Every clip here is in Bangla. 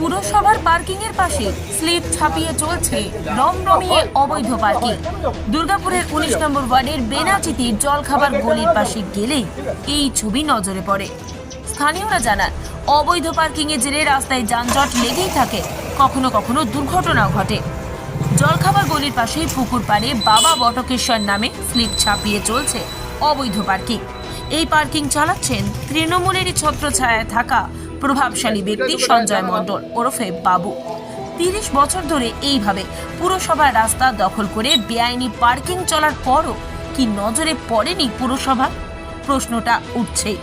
পুরসভার পার্কিং এর পাশে স্লিপ ছাপিয়ে চলছে রমরমিয়ে অবৈধ পার্কিং। দুর্গাপুরের উনিশ নম্বর ওয়ার্ডের বেনাচিতির জলখাবার গলির পাশে গেলেই এই ছবি নজরে পড়ে। স্থানীয়রা জানান, অবৈধ পার্কিং এর জেরে রাস্তায় যানজট লেগেই থাকে, কখনো কখনো দুর্ঘটনাও ঘটে। জলখাবার গলির পাশেই পুকুর পাড়ে বাবা বটকেশ্বর নামে স্লিপ ছাপিয়ে চলছে অবৈধ পার্কিং। এই পার্কিং চালাচ্ছেন তৃণমূলেরই ছত্রছায়ায় থাকা প্রভাবশালী ব্যক্তি সঞ্জয় মণ্ডল ওরফে বাবু। তিরিশ বছর ধরে এইভাবে পুরসভার রাস্তা দখল করে বেআইনি পার্কিং চলার পরও কি নজরে পড়েনি পুরসভা? প্রশ্নটা উঠছেই।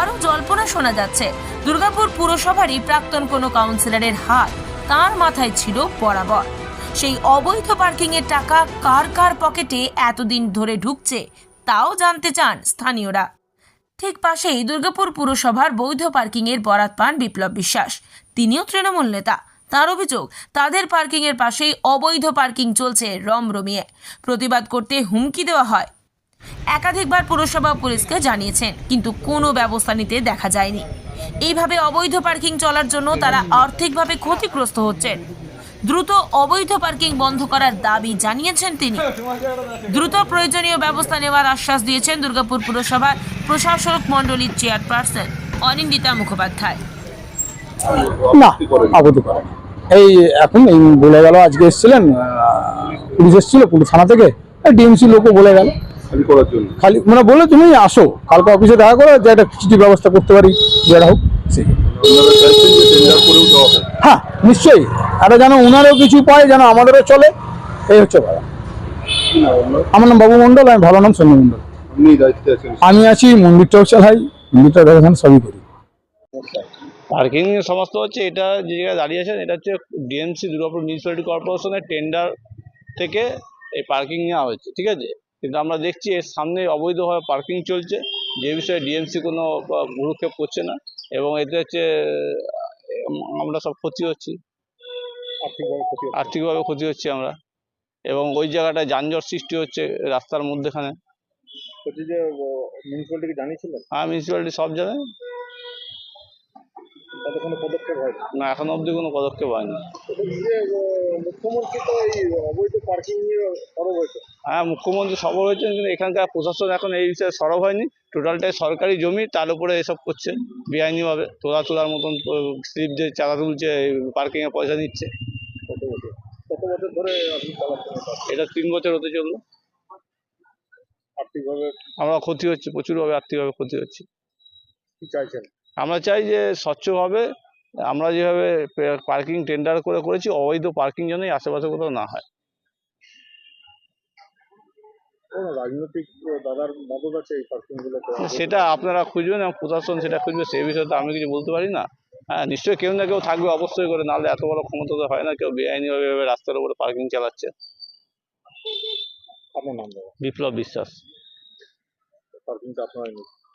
আরও জল্পনা শোনা যাচ্ছে, দুর্গাপুর পুরসভারই প্রাক্তন কোনো কাউন্সিলরের হাত তার মাথায় ছিল বরাবর। সেই অবৈধ পার্কিং এর টাকা কার কার পকেটে এতদিন ধরে ঢুকছে, তাও জানতে চান স্থানীয়রা। ঠিক পাশেই দুর্গাপুর পুরসভার বৈধ পার্কিং এর বরাত পান বিপ্লব বিশ্বাস। তিনিও তৃণমূল নেতা। তার অভিযোগ, তাদের পার্কিং এর পাশেই অবৈধ পার্কিং চলছে রমরমিয়ে। প্রতিবাদ করতে হুমকি দেওয়া হয়। একাধিকবার পুরসভা পুলিশকে জানিয়েছেন, কিন্তু কোনো ব্যবস্থা নিতে দেখা যায়নি। এইভাবে অবৈধ পার্কিং চলার জন্য তারা আর্থিকভাবে ক্ষতিগ্রস্ত হচ্ছেন। দ্রুত অবৈধ পার্কিং বন্ধ করার দাবি জানিয়েছেন তিনি। দ্রুত প্রয়োজনীয় ব্যবস্থা নেওয়ার আশ্বাস দিয়েছেন দুর্গাপুর পুরসভার প্রশাসক মণ্ডলীর চেয়ারপারসন অনিন্দিতা মুখোপাধ্যায়। না না। এই এখন এই বলে গেল আজকে এসেছিলেন পুলিশ এসেছিল পুলিশ থানা থেকে ডিএমসি লোকও বলে গেল। খালি করার জন্য? খালি মানে বলে তুমি আসো কালকে অফিসে দেখা করো যে একটা কিছু ব্যবস্থা করতে পারি যেটা হোক সেই। আপনারা চাইছেন যে টেন্ডার করেও দেওয়া হোক? হ্যাঁ নিশ্চয়ই। আর যেন ওনারও কিছু পায় যেন আমাদেরও চলে। এই হচ্ছে কথা। আমার নাম বাবু মণ্ডল আমি ভালো নাম সন্ধ্যা মণ্ডল। আপনি আমি আছি মন্দিরটাও চালাই মন্দিরটা দেখাশোনা সবই করি। পার্কিং সমস্ত হচ্ছে এটা যে জায়গায় দাঁড়িয়ে আছেন এটা হচ্ছে ডিএমসি দুর্গাপুর মিউনিসিপ্যালিটি কর্পোরেশনের টেন্ডার থেকে এই পার্কিং নেওয়া হয়েছে ঠিক আছে? কিন্তু আমরা দেখছি এর সামনে অবৈধভাবে পার্কিং চলছে যে বিষয়ে ডিএমসি কোনো আহ, করছে না এবং এতে হচ্ছে আমরা সব ক্ষতি হচ্ছি। আর্থিকভাবে ক্ষতি হচ্ছে। আমরা। এবং ওই জায়গাটায় যানজট সৃষ্টি হচ্ছে রাস্তার মধ্যেখানে। হ্যাঁ মিউনিসিপ্যালিটি সব হয় না এখন অবধি কোনো পদক্ষেপ হয়নি। সরব হ্যাঁ মুখ্যমন্ত্রী সফল হয়েছেন কিন্তু এখানকার প্রশাসন এখন এই বিষয়ে সরব হয়নি। টোটালটাই সরকারি জমি তার উপরে এসব করছে। বেআইনিভাবে তোলা তোলার মতন স্লিপ যে চাঁদা তুলছে পার্কিংয়ে পয়সা নিচ্ছে কত বছর কত বছর ধরে আপনি চালাচ্ছেন এটা? তিন বছর হতে চলল। আর্থিকভাবে আমরা ক্ষতি হচ্ছে প্রচুরভাবে আর্থিকভাবে ক্ষতি হচ্ছে। কি চাইছেন? আমরা চাই যে স্বচ্ছভাবে আমরা যেভাবে পার্কিং টেন্ডার করে করেছি অবৈধ পার্কিং যেন আশেপাশে কোথাও না হয়। রাজনৈতিক দাদার মদত আছে এই পার্কিংগুলো সেটা আপনারা খুঁজবেন এবং প্রশাসন সেটা খুঁজবে সেই বিষয়ে তো আমি কিছু বলতে পারি না। হ্যাঁ নিশ্চয়ই কেউ না কেউ থাকবে অবশ্যই করে। নাহলে এত বড় ক্ষমতা তো হয় না কেউ বেআইনিভাবে রাস্তার উপরে পার্কিং চালাচ্ছে। বিপ্লব বিশ্বাস।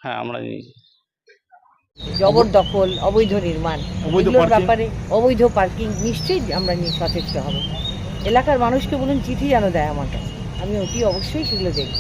হ্যাঁ আমরা নিয়েছি। জবরদখল অবৈধ নির্মাণ এগুলোর? ব্যাপারে অবৈধ পার্কিং নিশ্চয়ই আমরা নিয়ে সচেষ্ট হব। এলাকার মানুষকে বলুন চিঠি যেন দেয় আমাকে আমি অতি অবশ্যই সেগুলো দেখব।